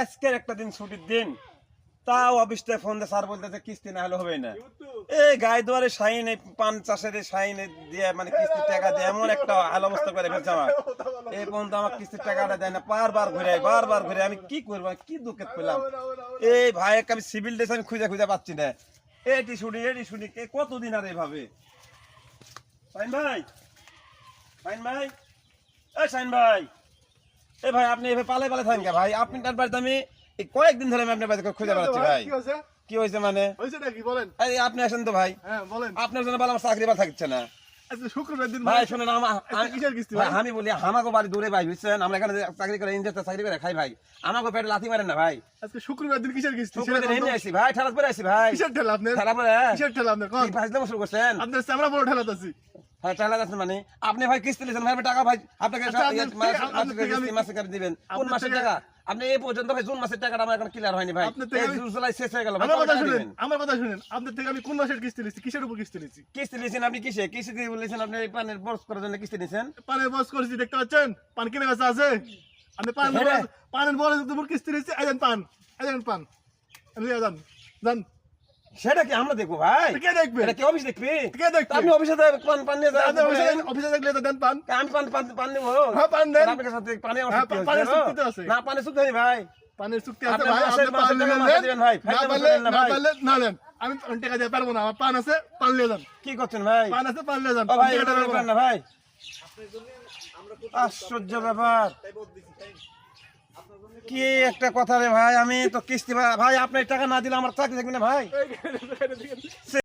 আজকের একটা দিন ছুটির দিন। তাও অফিসটায় ফোন দিয়ে স্যার বলতেছে, কিস্তি না হলে হবে না। এই গায়ে দুয়ারে সাইন এই পান চাষের সাইন দিয়ে মানে কিস্তির টাকা দিয়ে এমন একটা হাল অবস্থা করে ফেলছে আমার। এই পর্যন্ত আমার কিস্তির টাকাটা দেয় না, বারবার ঘুরে বারবার ঘুরে আমি কি করব কি দুঃখে পেলাম? এই ভাই, একটা আমি সিভিল ড্রেস আমি খুঁজে খুঁজে পাচ্ছি না। এটি শুনি এটি শুনি, কে কতদিন আর এভাবে? সাইন ভাই সাইন ভাই, এই সাইন ভাই। এ ভাই আপনি এভাবে পালে পালে থাকেন ভাই? আপনি তার বাড়িতে আমি কয়েকদিন ধরে আমি আপনার বাড়িতে খুঁজে বেড়াচ্ছি ভাই? কি হয়েছে? কি হয়েছে মানে? হয়েছে নাকি বলেন। আপনি আসেন তো ভাই। হ্যাঁ বলেন। আপনার জন্য বলে আমার চাকরি বা থাকছে না। আজকে শুক্রবার দিন ভাই শোনেন আমা- ভাই, ভাই? বলি আমাকে বাড়ি দূরে ভাই বুঝছেন? আমরা এখানে চাকরি করে ইন্ডিয়াতে চাকরি করে খাই ভাই। আমাকে পেটে লাথি মারেন না ভাই। আজকে শুক্রবার দিন কিসের কিস্তি? শুক্রবার দিন। আসি ভাই আসি ভাই। কিসের ঠেলা আপনার? ঠালা পরে? কিসের ঠেলা আপনার? কোন? কি ফাজলামো শুরু করছেন? আপনার চামড়া বড় ঠেলাতে আছি। হ্যাঁ মানে? আপনি ভাই কিস্তি লিখেন ভাই টাকা ভাই আপনাকে আচ্ছা, আমি- মাসে করে দিবেন কোন মাসের টাকা? আপনি এই পর্যন্ত ভাই জুন মাসের টাকাটা আমার এখন ক্লিয়ার হয়নি ভাই। জুন জুলাই শেষ হয়ে গেল আমার কথা শুনেন আমার কথা শুনেন। আপনার থেকে আমি কোন মাসের কিস্তি নিচ্ছি কিসের উপর কিস্তি নিচ্ছি কিস্তি লিখছেন আপনি কিসে? কিস্তি দিয়ে বলেছেন আপনি এই পানের বস করার জন্য কিস্তি নিছেন পানের বস করেছি দেখতে পাচ্ছেন? পান কিনে গেছে আছে? আপনি পান হ্যাঁ। পানের উপর কিস্তি নিচ্ছি এজন পান এজন পান। যান যান। সেটা কি আমরা দেখব ভাই? কে দেখবে? এটা কি অফিস দেখবি? কে দেখবে? আপনি অফিসে পান পান নিয়ে আপনি অফিসে অফিসে থাকলে তো দেন পান। আমি পান পান পান নেব। হ্যাঁ, পান দেন। আপনার সাথে পানি হ্যাঁ, তো আছে। না পানি চুক্তি হয়নি ভাই। পানের চুক্তি আছে ভাই আপনি পান নেন। ভাই, না পারলে না পারলে না নেন আমি টাকা দিয়ে পারব না আমার পান আছে পান নিয়ে যান। কি করছেন ভাই? পান আছে পান নিয়ে যান। ভাই এটা দিয়ে পারব ব্যাপার না। না ভাই। আশ্চর্য ব্যাপার। কি একটা কথা রে ভাই? আমি তো কিস্তি, ভাই আপনার টাকা না দিলে আমার চাকরি থাকবে না ভাই।